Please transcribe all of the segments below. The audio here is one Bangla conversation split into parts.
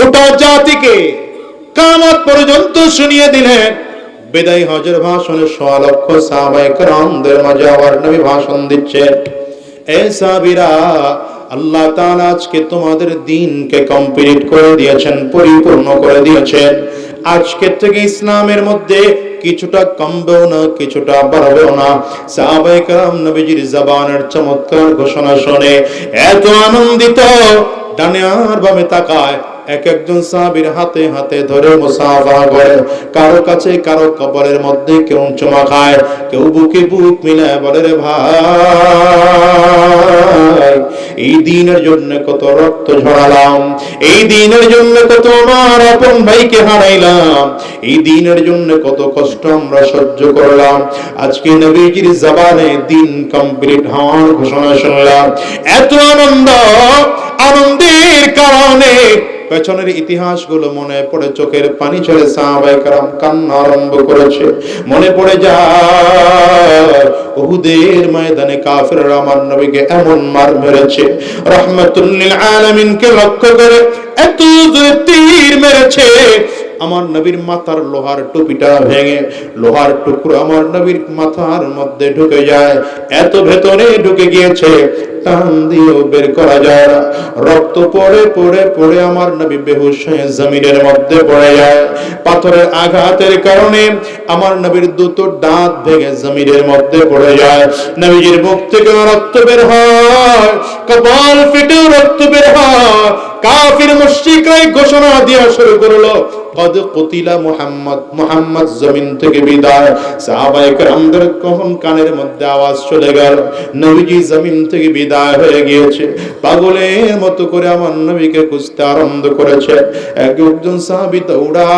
গোটা জাতিকে পর্যন্ত শুনিয়ে দিলেন। হজের ভাষণে মাঝে আবার নবী ভাষণ দিচ্ছেন। এ সাবিরা আল্লাহ তাআলা আজকে তোমাদের দিনকে কমপ্লিট করে দিয়েছেন, পরিপূর্ণ করে দিয়েছেন। আজকে থেকে ইসলামের মধ্যে কিছুটা কমবেও না, কিছুটা বাড়বেও না। সাহাবাই কালাম নবীজির জবানের চমৎকার ঘোষণা শুনে, এত আনন্দিত, ডানে আর বামে তাকায় এক একজন হাতে হাতে ধরে মুসাফা করে। কারও কাছে কারও কবরের মধ্যে কেউ চুমা খায়, কেউ বুকে বুক বলে, রে ভাই, এই দিনের জন্য কত রক্ত ঝরালাম, এই দিনের জন্য কত আমার আপন ভাইকে হারাইলাম, এই দিনের জন্য কত কষ্ট আমরা সহ্য করলাম। আজকে নবীজির জবানে দিন কমপ্লিট হওয়ার ঘোষণা শুনলাম। এত আনন্দ, আনন্দের কারণে পেছনের ইতিহাসগুলো মনে পড়ে, চোখের পানি ছেড়ে সাহাবাই কারাম কান্না আরম্ভ করেছে। মনে পড়ে যা উহুদের ময়দানে কাফিররা আমার নবীকে এমন মার মেরেছে। রহমতুল্লিল আলামিনকে লক্ষ্য করে এত তীর মেরেছে। আমার নবীর মাথার লোহার টুপিটা ভেঙে, লোহার টুকরো আমার নবীর মাথার মধ্যে ঢুকে যায়। এত ভেতরে ঢুকে গিয়েছে, টান দিয়েও বের করা যায় না। রক্ত পড়ে পড়ে পড়ে আমার নবী বেহুশ হয়ে জমিনের মধ্যে পড়ে যায়। পাথরের আঘাতের কারণে আমার নবীর দুটো দাঁত ভেঙে জমিনের মধ্যে পড়ে যায়। নবীজির মুখ থেকে রক্ত বের হয়, কপাল ফেটেও রক্ত বের হয়। কাফির মুশরিকরাই ঘোষণা দেওয়া শুরু করল কদ কতিলা মুহাম্মদ জমিন থেকে বিদায়। কখন কানের মধ্যে আওয়াজ চলে গেল? নবীজি জমিন থেকে বিদায় হয়ে গিয়েছে। পাগলের মতো করে আমার নবীকে খুঁজতে আরম্ভ করেছে। একজন দৌড়া।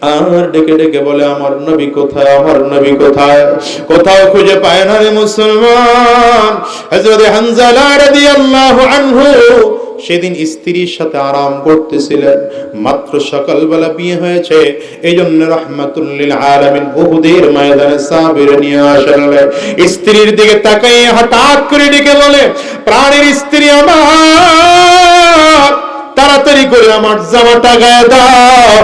আর ডেকে ডেকে বলে, আমার নবী কোথায়? আমার নবী কোথায়? কোথাও খুঁজে পায় না রে মুসলমান। হযরত রাদিয়াল্লাহু আনহু সেদিন স্ত্রীর সাথে আরাম করতেছিলেন। মাত্র সকালবেলা বিয়ে হয়েছে এই জন্য রহমাতুল্লিল আলামিন উহুদের ময়দানে সাবির নিয়ে আসলেন স্ত্রীর দিকে তাকাই হঠাৎ করে ডেকে বলে, প্রাণের স্ত্রী আমার, তাড়াতাড়ি করে আমার জামাটা গায়ে দাও।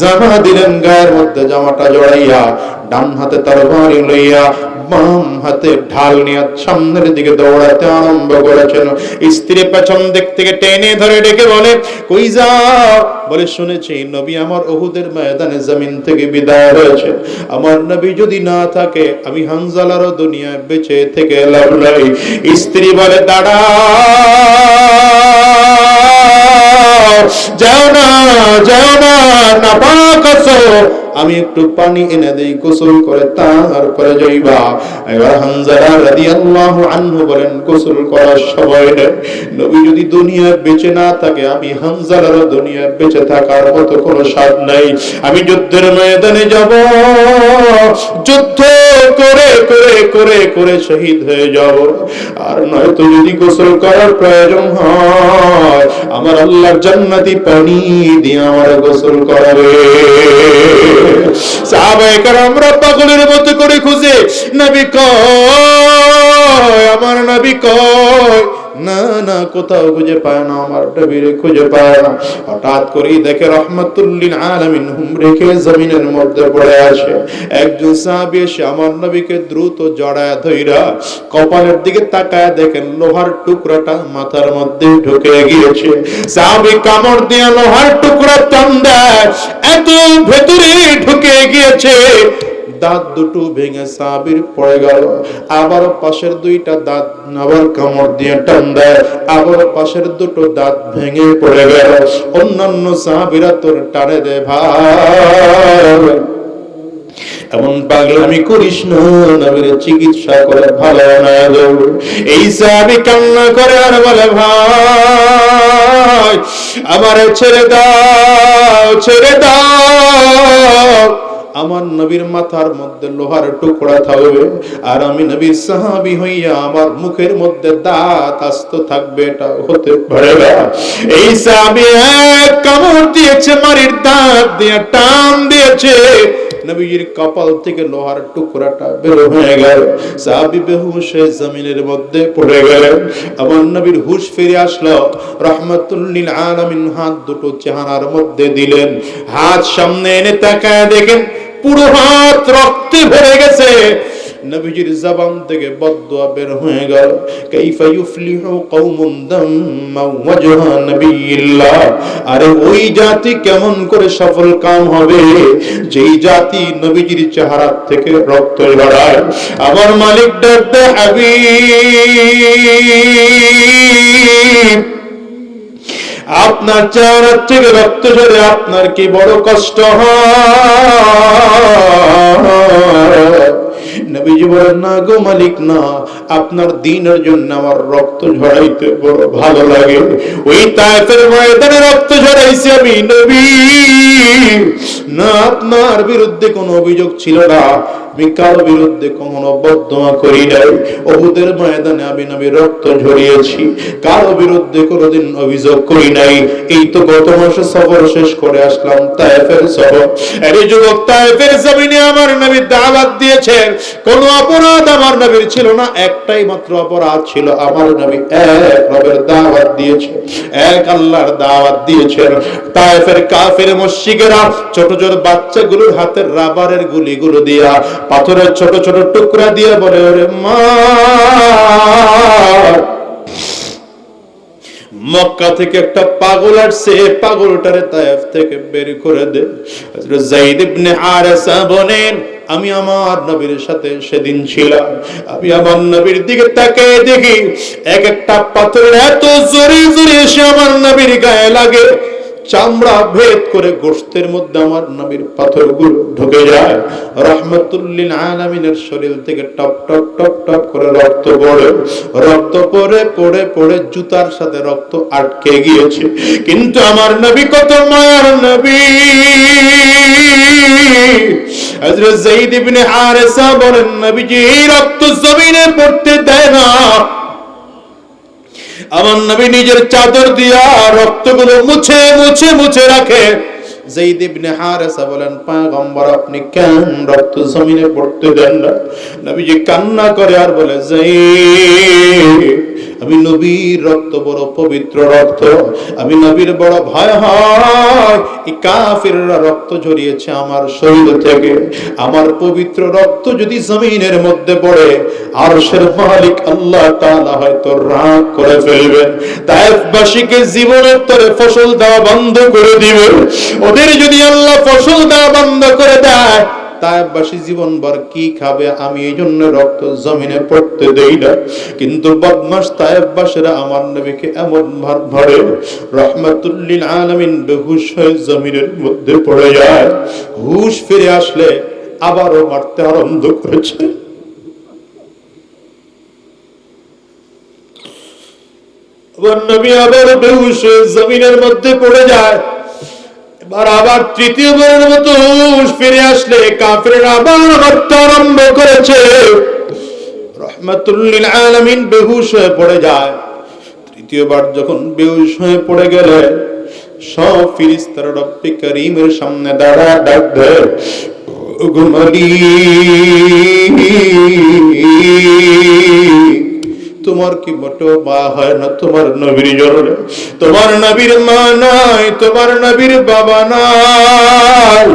জামা দিলেন গায়ের মধ্যে জামাটা জড়াইয়া, ডান হাতে তরবারি লইয়া বাম হাতে ঢাল নিয়ে সামনের দিকে দৌড়াতে আরম্ভ করেছেন। স্ত্রী পেছন দিক থেকে টেনে ধরে ডেকে বলে, কই যাও? বলে, শুনেছি নবী আমার ওহুদের ময়দানে জমিন থেকে বিদায় হয়েছে আমার নবী যদি না থাকে, আমি হানজালারও দুনিয়ায় বেঁচে থেকে লাভ নাই। স্ত্রী বলে দাঁড়া যাও না যাও না, নাপাক আছো। আমি একটু পানি এনে দেই, গোসল করে তারপরে যাইবা। এবার হানজালা রাদিয়াল্লাহু আনহু বলেন, গোসল করার সময় নবী যদি দুনিয়ায় বেঁচে না থাকে, আমি হানজালারও দুনিয়ায় বেঁচে থাকার মতো কোনো স্বাদ নাই। আমি যুদ্ধের ময়দানে যাব, যুদ্ধ করে করে করে করে শহীদ হয়ে যাব। আর নয়তো যদি গোসল করার প্রয়োজন হয়, আমার আল্লাহর জান্নাতি পানি দিয়ে আমার গোসল করাবে। সাহাবায়ে কেরামরা পাগলের মতো করে খুঁজে নবী কয় আমার নবী কয় না না, কোথাও খুঁজে পায় না, আমার খুঁজে পায় না। হঠাৎ করেই দেখে জমিনের মধ্যে পড়ে আসে। একজন সাহাবী এসে আমার নবীকে দ্রুত জড়ায় ধইরা কপালের দিকে তাকায় দেখেন লোহার টুকরাটা মাথার মধ্যে ঢুকে গিয়েছে। সাহাবী কামড় দিয়ে লোহার টুকরা টান এত ভেতরে ঢুকে গিয়েছে। দাঁত দুটো ভেঙে সাবির পড়ে গেল। আবার পাশের দুইটা দাঁত আবার কামড় দিয়ে টান দেয়। আবার পাশের দুটো দাঁত ভেঙে পড়ে গেল। অন্যান্য সাহাবিরা তোর টানে দে ভাই। এমন পাগলামি করিস না চিকিৎসা করে ভালো না এই সাহাবি কান্না করে আর বলে, ভাই, আমার ছেড়ে দাও ছেড়ে দাও। আমার নবীর মাথার মধ্যে লোহার টুকরা থাকবে, আর আমি নবীর সাহাবি হইয়া আমার মুখের মধ্যে দাঁত আস্ত থাকবে এটা হতে পারে না। এই সাহাবি এক কামড় দিয়েছে, মারির দাঁত দিয়ে টান দিয়েছে। নবীজির কপাল থেকে লোহার টুকরাটা বের হয়ে গেল। সাহাবি বেহুশ জমিনের মধ্যে পড়ে গেলেন। আমার নবীর হুশ ফিরে আসলো। রহমতুল্লিল আলামিন হাত দুটো চেহারার মধ্যে দিলেন। হাত সামনে এনে তাকায় দেখেন পুরো হাত রক্তে ভরে গেছে। নবীজির জবান থেকে বদদুয়া বের হয়ে গেল। কাইফা ইউফলিহু কওমুন দাম্মা ওয়াজহা নবিয়িল্লাহ আরে ওই জাতি কেমন করে সফল কাম হবে? যেই জাতি নবীজির চেহারা থেকে রক্ত ঝরায়। আমার মালিক ডাকতে হাবিব। আপনার চেহারা থেকে রক্ত ঝরে আপনার কি বড় কষ্ট নবীজি বলেন, না গো মালিক, না। আপনার দিনের জন্য আমার রক্ত ঝরাইতে বড় ভালো লাগে। ওই তায়েফের ময়দানে রক্ত ঝরাইছি আমি, নবী। না, আপনার বিরুদ্ধে কোনো অভিযোগ ছিল না। আমি কারও বিরুদ্ধে কখনো বদমা করি নাই। অহুদের ময়দানে আমি রক্ত ঝরিয়েছি। কারও বিরুদ্ধে কোনোদিন অভিযোগ করি নাই। এই তো গত মাসে সফর শেষ করে আসলাম সফর। যুবক জমিনে আমার নবী দাওয়াত দিয়েছেন। কোন অপরাধ আমার নবীর ছিল না, একটাই মাত্র অপরাধ ছিল। আমার নবী এক রবের দাওয়াত দিয়েছে এক আল্লাহর দাওয়াত দিয়েছেন। তায়েফের কাফের মুশরিকেরা ছোট ছোট বাচ্চাগুলোর হাতের রাবারের গুলিগুলো দিয়া পাথরের ছোট ছোট টুকরা দিয়ে বলে, ওরে মা! মক্কা থেকে একটা পাগল আসছে, পাগলটারে তায়েফ থেকে বের করে দে। যায়েদ ইবনে হারেসা বলেন, আমি আমার নবীর সাথে সেদিন ছিলাম। আমি আমার নবীর দিকে তাকিয়ে দেখি, এক একটা পাথরের এত জোরে জোরে এসে আমার নবীর গায়ে লাগে। চামড়া ভেদ করে গোশতের মধ্যে আমার নবীর পাথরগুলো ঢুকে যায়। রহমতুল্লিল আলামিনের শরীর থেকে টপ টপ টপ টপ করে রক্ত পড়ে। রক্ত পড়ে পড়ে পড়ে জুতার সাথে রক্ত আটকে গিয়েছে। কিন্তু আমার নবী কত মায়ার নবী। হযরত যায়েদ ইবনে হারেসা বলেন, নবীজি, রক্ত জমিনে পড়তে দেয় না। আমার নবী নিজের চাদর দিয়া রক্তগুলো মুছে মুছে মুছে রাখে। যেই ইবনে হারেসা বলেন পয়গম্বর আপনি কেন রক্ত জমিনে পড়তে দেন না? নবীজি কান্না করে আর বলে যাই আমি নবীর রক্ত, বড় পবিত্র রক্ত। আমি নবীর বড় ভয় হয়। কাফিররা রক্ত ঝরিয়েছে আমার শরীর থেকে। আমার পবিত্র রক্ত যদি জমিনের মধ্যে পড়ে আর সের মালিক আল্লাহ তাআলা হয়তো রাগ করে ফেলবেন। তায়েফবাসীকে জীবনের তরে ফসল দেওয়া বন্ধ করে দিবেন। ওদের যদি আল্লাহ ফসল দেওয়া বন্ধ করে দেয় কি খাবে? আমি এই জন্য রক্ত জমিনে পড়তে দেই না। কিন্তু বদমাস আমার নবীকে এমন ভার ভরে, রহমাতুল্লিল বেহুশ হয়ে জমিনের মধ্যে পড়ে যায়। হুশ ফিরে আসলে আবারও মারতে আরম্ভ করেছে। নবী আবার বেহুশ জমিনের মধ্যে পড়ে যায়। এবার আবার তৃতীয়বারের মতো ফিরে আসলে কাফেররা আবার মারতে আরম্ভ করেছে। রহমাতুল্লিল আলামিন বেহুশ হয়ে পড়ে যায়। তৃতীয়বার যখন বেহুশ হয়ে পড়ে গেলে সব ফিরিস্তারা রব্বি করিমের সামনে দাঁড়া ডাক মালিক, তোমার কি বটো মা হয় না তোমার নবীর জননে তোমার নবীর মা নাই, তোমার নবীর বাবা নাই,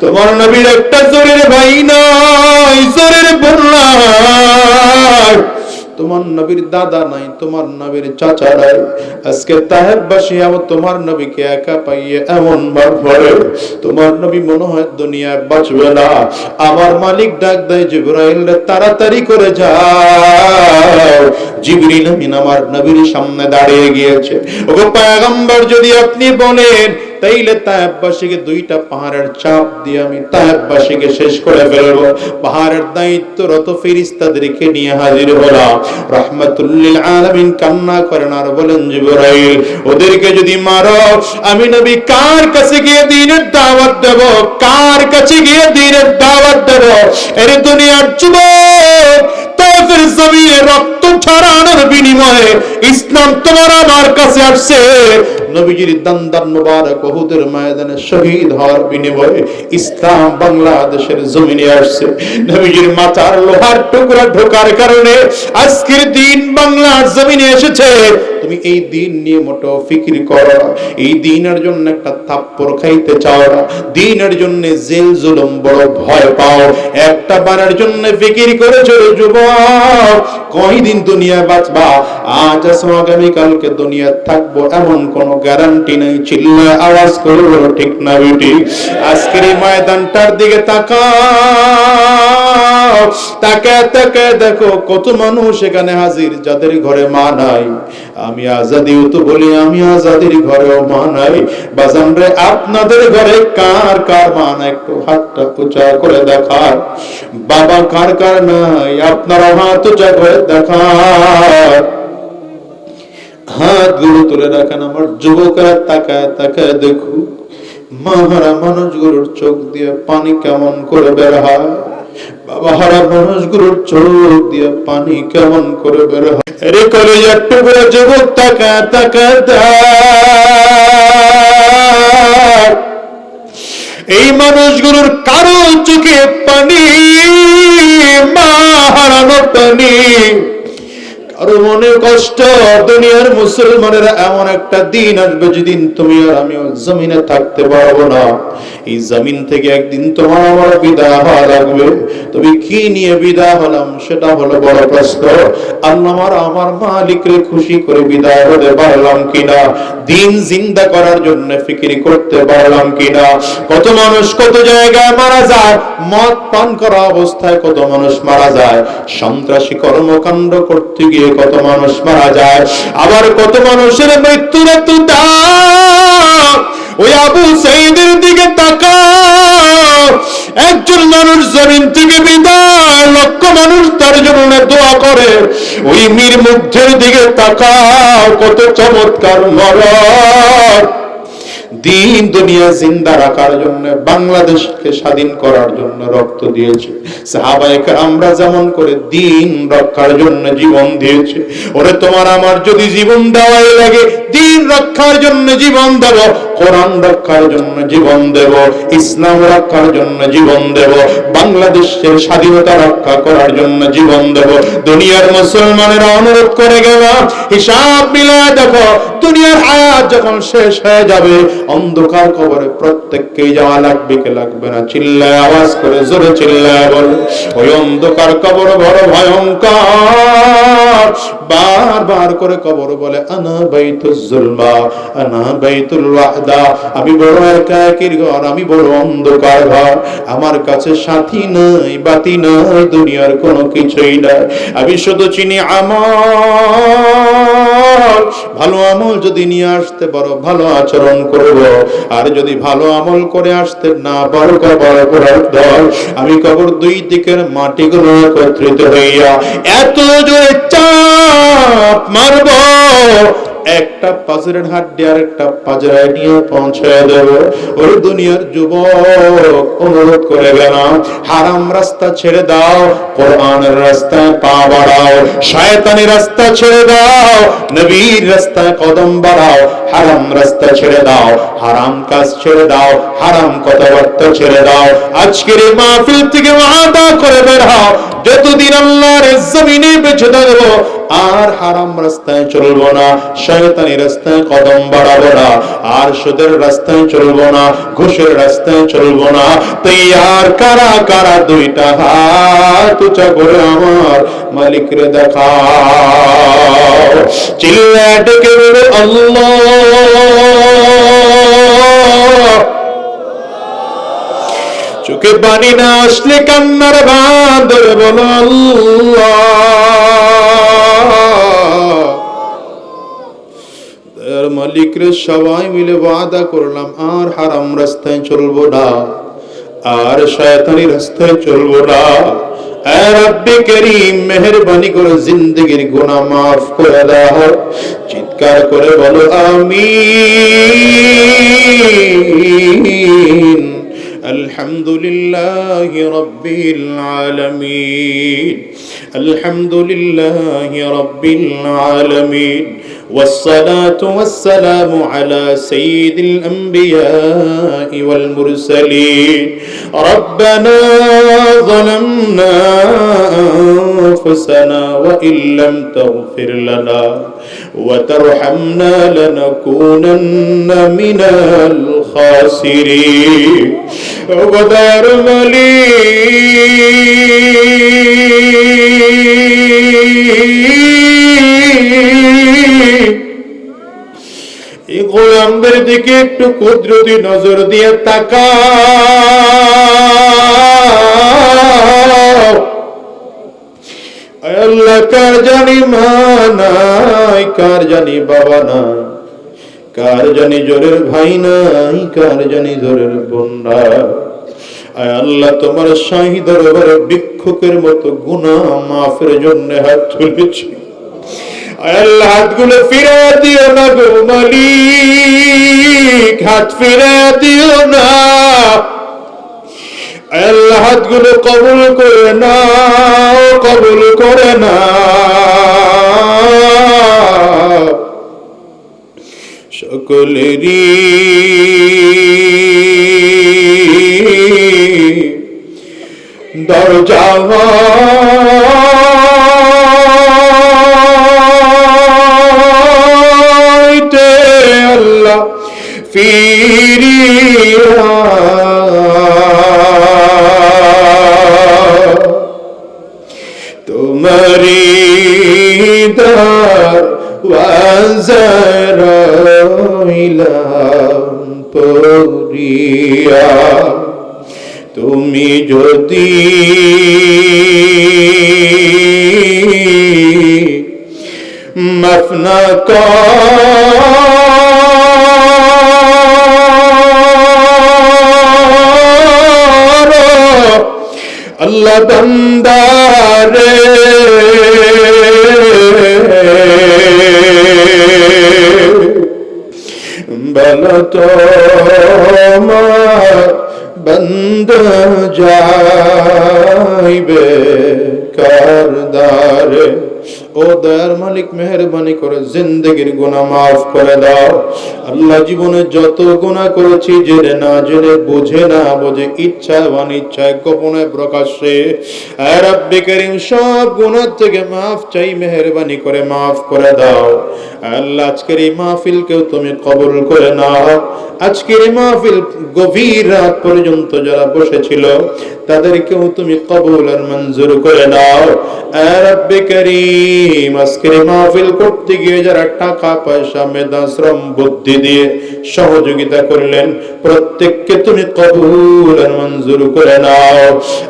তোমার নবীর একটা জোরের ভাই নাই, জোরের বোন নাই। তোমার নবীর দাদা নাই, তোমার নবীর চাচা নাই। আজকে তাহেরবাসী আমার তোমার নবীকে একা পাইয়ে এমন ভাব পড়ে তোমার নবী মনে হয় দুনিয়ায় বাঁচবে না। আমার মালিক ডাক দেয়, জিব্রাইল তাড়াতাড়ি করে যাও। জিবরিল আমিন আমার নবীর সামনে দাঁড়িয়ে গিয়েছে। ওগো পয়গম্বর, যদি আপনি বলেন তাইলে তায়েববাসীকে দুইটা পাহাড়ের চাপ দিয়ে আমি তায়েববাসীকে শেষ করে ফেলব। পাহাড়ের দায়িত্বরত ফেরিস্তাদেরকে নিয়ে হাজির হলাম। রহমাতুল্লিল আলামিন কান্না করেন আর বলেন, জিবরাইল, ওদেরকে যদি মারো, আমি নবী কার কাছে গিয়ে দিনের দাওয়াত দেব? কার কাছে গিয়ে দিনের দাওয়াত দেব? এর দুনিয়ার যুবক তায়েফের জমিনে রক্ত ছড়ানোর বিনিময়ে ইসলাম তোমার আমার কাছে আসছে। নবীজির দান্দান মুবারক উহুদের ময়দানে শহীদ হওয়ার বিনিময়ে ইসলাম বাংলাদেশের জমিনে আসছে। নবীজির মাথার লোহার টুকরা ঢোকার কারণে আজকের দিন বাংলার জমিনে এসেছে। তুমি এই দিন নিয়ে মোটো ফিকির করো না। এই দিনের জন্য একটা থাপ্পড় খাইতে চাও না। দিনের জন্য জেল জুলুম বড় ভয় পাও। একটা বারের জন্য ফিকির করেছ রে যুবক। কয়দিন দুনিয়া বাঁচবা? আজ আসো, আগামী কালকে দুনিয়া থাকব। এমন কোন গ্যারান্টি নেই। চিল্লা আওয়াজ করে ঠিক না বেটি। আজকের এই ময়দানটার দিকে তাকাও। তাকে তাকে দেখো কত মানুষ এখানে হাজির, যাদের ঘরে মা নাই। আমি আজাদিও তো বলি আমি আজাদির ঘরেও মা নাই। বাজান রে, আপনাদের ঘরে কার কার মা নাই? একটু হাতটা উঁচা করে দেখার বাবা কার কার নাই? আপনারা হাত উঁচা করে দেখার হাতগুলো তুলে রাখেন আমার যুবকরা, তাকায় তাকায় দেখু মাহারা মানুষগুলোর চোখ দিয়ে পানি কেমন করে বের হয়। বাবা হারা মানুষগুলোর চোখ দিয়ে পানি কেমন করে বের হয়? রে করে একটু করে যুবক, তাকা তাকা এই মানুষগুলোর কারও চোখে পানি, মা হারানো পানি। কষ্ট, দুনিয়ার এমন একটা দিন আসবে যেদিন তুমি আর আমিও জমিনে থাকতে পারব না। এই জমিন থেকে একদিন তোমার আমার বিদায় হওয়া লাগবে। তুমি কি নিয়ে বিদায় হলাম সেটা হলো বড় প্রশ্ন। আমার মালিকরে খুশি করে বিদায় হতে পারলাম কিনা? দিন জিন্দা করার জন্য ফিকিরি করতে পারলাম কিনা? কত মানুষ কত জায়গায় মারা যায়, মদ পান করা অবস্থায় কত মানুষ মারা যায়। সন্ত্রাসী কর্মকাণ্ড করতে গিয়ে কত মানুষ মারা যায়। আবার কত মানুষের মৃত্যুর ওই আবু সাইদের দিকে তাকাও। একজন মানুষ জমিন থেকে বিদায়, লক্ষ মানুষ তার জন্য দোয়া করে। ওই মীর মুগ্ধের দিকে তাকাও, কত চমৎকার মরণ দিন দুনিয়া জিন্দা রাখার জন্য, বাংলাদেশকে স্বাধীন করার জন্য রক্ত দিয়েছে। সাহাবায়ে আমরা যেমন করে দিন রক্ষার জন্য জীবন দিয়েছে। ওরে তোমার আমার যদি জীবন দেওয়াই লাগে, দিন রক্ষার জন্য জীবন দেব, কোরআন রক্ষার জন্য জীবন দেব, ইসলাম রক্ষার জন্য জীবন দেব, বাংলাদেশের স্বাধীনতা রক্ষা করার জন্য জীবন দেব। দুনিয়ার মুসলমানেরা অনুরোধ করে গেল, হিসাব মিলায় দেখো, দুনিয়ার হায়াত যখন শেষ হয়ে যাবে অন্ধকার কবরে প্রত্যেককেই যাওয়া লাগবে, কে লাগবে না? চিল্লায় আওয়াজ করে জোরে চিল্লায় বল, ওই অন্ধকার কবর বড় ভয়ঙ্কর। বারবার করে কবর বলে, আনা বাইতুল জুলমা, আনা বাইতুল ওয়াহদা। আমি বড় একাকির ঘর আমি বড় অন্ধকার ঘর। আমার কাছে সাথী নাই, বাতি নাই, দুনিয়ার কোনো কিছুই নাই। আমি শুধু চিনি আমল। ভালো আমল যদি নিয়ে আসতে পারো, ভালো আচরণ করব। আর যদি ভালো আমল করে আসতে না পারো, কবর আমি কবর দুই দিকের মাটিগুলো একত্রিত হইয়া, এত জোরে মারব একটা পাজরের হাড্ডি আর একটা পাজরায় নিয়ে পৌঁছায় দেব। ওই দুনিয়ার যুবক অনুরোধ করে গেলাম হারাম রাস্তা ছেড়ে দাও, কোরআনের রাস্তায় পা বাড়াও, শয়তানি রাস্তা ছেড়ে দাও, নবীর রাস্তায় কদম বাড়াও, হারাম রাস্তা ছেড়ে দাও, হারাম কাজ ছেড়ে দাও, হারাম কথাবার্তা ছেড়ে দাও। আজকের এই মাহফিল থেকে ওয়াদা করে বের হও, যতদিন আল্লাহর জমিনে বেঁচে থাকব, আর হারাম রাস্তায় চলবো না। শয়তানি রাস্তায় কদম বাড়াবো না। আর সুদের রাস্তায় চলবো না, ঘুষের রাস্তায় চলবো না। তৈয়ার কারা কারা দুইটা হাত উঁচা করে আমার মালিকরে দেখা চিল্লা ডেকে বলে চোখে পানি না আসলে কান্নার বাঁধর বলো আল্লাহ! দয়ার মালিক রে সবাই মিলে ওয়াদা করলাম আর হারাম রাস্তায় চলবো না আর শয়তানি রাস্তায় চলবো না এ রব্বে করিম মেহেরবানি করে জিন্দগির গুনাহ মাফ করে দাও চিৎকার করে বলো আমিন الحمد لله رب العالمين الحمد لله رب العالمين والصلاة والسلام على سيد الأنبياء والمرسلين. ربنا ظلمنا أنفسنا وإن لم تغفر لنا وترحمنا لنكونن من الخاسرين. عبدار مليك. গোলামদের দিকে একটু কুদরতি নজর দিয়ে তাকা আল্লাহ, কার জানি মা নাই, কার জানি বাবা নাই, কার জানি জোরের ভাই নাই, কার জানি জোরের বোন নাই আল্লাহ, তোমার শাহী দরবারে ভিক্ষুকের মতো গুনাহ মাফের জন্য হাত তুলেছি। আল্লাহ হাতগুলো ফিরে দিও না গো মালিক, হাত ফিরে দিও না। আল্লাহ হাতগুলো কবুল করে না কবুল করে না সকলেরই দরজা ওয়াজারাইলাম পরিয়া তুমি যদি মাফ না আল্লাহ বন্দারে তোমার বন্দ যাইবে কারদারে। ও দয়ার মালিক, মেহরবানি করে জিন্দগির গুনাহ মাফ করে দাও। আল্লাহ জীবনে যত গুনাহ করেছি, জেনে না জেনে, বুঝে না বুঝে, ইচ্ছা অনিচ্ছায় গোপনে প্রকাশ্যে। করিম, সব গুনাহ থেকে মাফ চাই, মেহরবানি করে মাফ করে দাও। আল্লাহ, আজকের এই তুমি কবুল করে নাও। আজকের এই মাহফিল গভীর রাত পর্যন্ত যারা বসেছিল, তাদেরকেও তুমি কবুল আর মঞ্জুর করে নাও। রব্বে করিম। আজকের এই মাহফিল করতে গিয়ে যারা টাকা, পয়সা, মেধা বুদ্ধি দিয়ে সহযোগিতা করলেন, প্রত্যেককে তুমি কবুল মঞ্জুর করে নাও।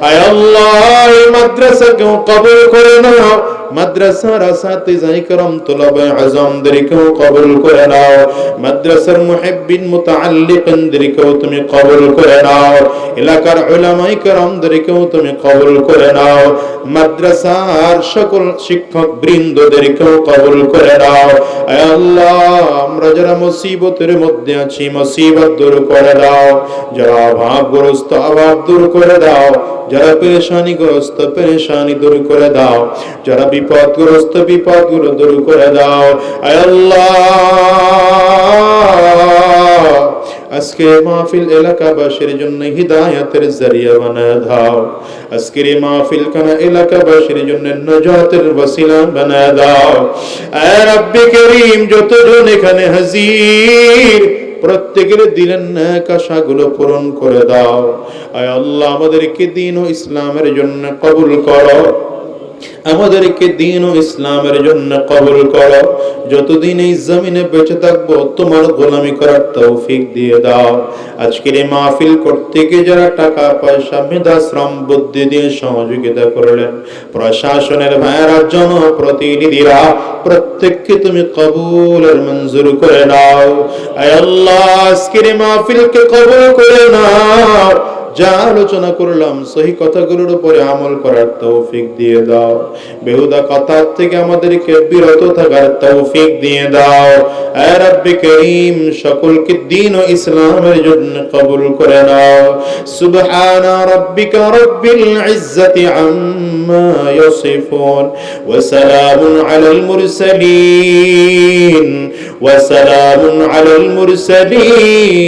আয় আল্লাহ মাদ্রাসাকেও কবুল করে নাও। মাদ্রাসার আসাতিজা ইকরাম তুলাবে আজমদেরকেও কবুল করে নাও। মাদ্রাসার মুহিব্বিন মুতাআল্লিকিনদেরকেও তুমি কবুল করে নাও। এলাকার উলামা ইকরামদেরকেও তুমি কবুল করে নাও। মাদ্রাসার সকল শিক্ষক বৃন্দদেরকেও কবুল করে নাও। আল্লাহ, আমরা যারা মুসিবতের মধ্যে আছি, মুসিবত দূর করে দাও। যারা অভাবগ্রস্ত, অভাব দূর করে দাও। যারা পেরেশানিগ্রস্ত, পেরেশানি দূর করে দাও। যারা বিপদগ্রস্ত বিপদগুলো দূর করে দাও। আজকে মাহফিল এলাকাবাসীর জন্য হিদায়াতের জরিয়া বানায় দাও। আজকের এই মাহফিল কানা এলাকাবাসীর জন্য নজাতের ওসিলা বানায় দাও। আয় রাব্বি করিম, যতজন এখানে হাজির, প্রত্যেকের দিলেন ন্যাক আশাগুলো পূরণ করে দাও। আয় আল্লাহ, আমাদেরকে দিন ও ইসলামের জন্য কবুল করো। আমাদেরকে দিন ও ইসলামের জন্য কবুল করো। যতদিন এই জমিনে বেঁচে থাকব, তোমার গোলামি করার তৌফিক দিয়ে দাও। আজকের এই মাহফিল করতে গিয়ে যারা টাকা, পয়সা, মেধা, শ্রম, বুদ্ধি দিয়ে সহযোগিতা করলেন, প্রশাসনের ভাইয়েরা, জনপ্রতিনিধিরা, প্রত্যেককে তুমি কবুল আর মঞ্জুর করে নাও। আল্লাহ, আজকের এই মাহফিলকে কবুল করে নাও। যা আলোচনা করলাম, সহি কথাগুলোর উপরে আমল করার তৌফিক দিয়ে দাও। বেহুদা কথার থেকে আমাদেরকে বিরত থাকার তৌফিক দিয়ে দাও। আয় করিম, সকলকে দিন ও ইসলামের জন্য কবুল করে নাও। সুবহানা রাব্বিকা রব্বিল ইজ্জাতি আম্মা ইয়াসিফুন, ওয়া সালামুন আলাল মুরসালিন, ওয়া সালামুন আলাল মুরসালিন।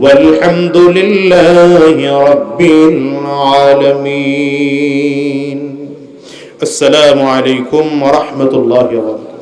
والحمد لله رب العالمين. السلام عليكم ورحمة الله وبركاته.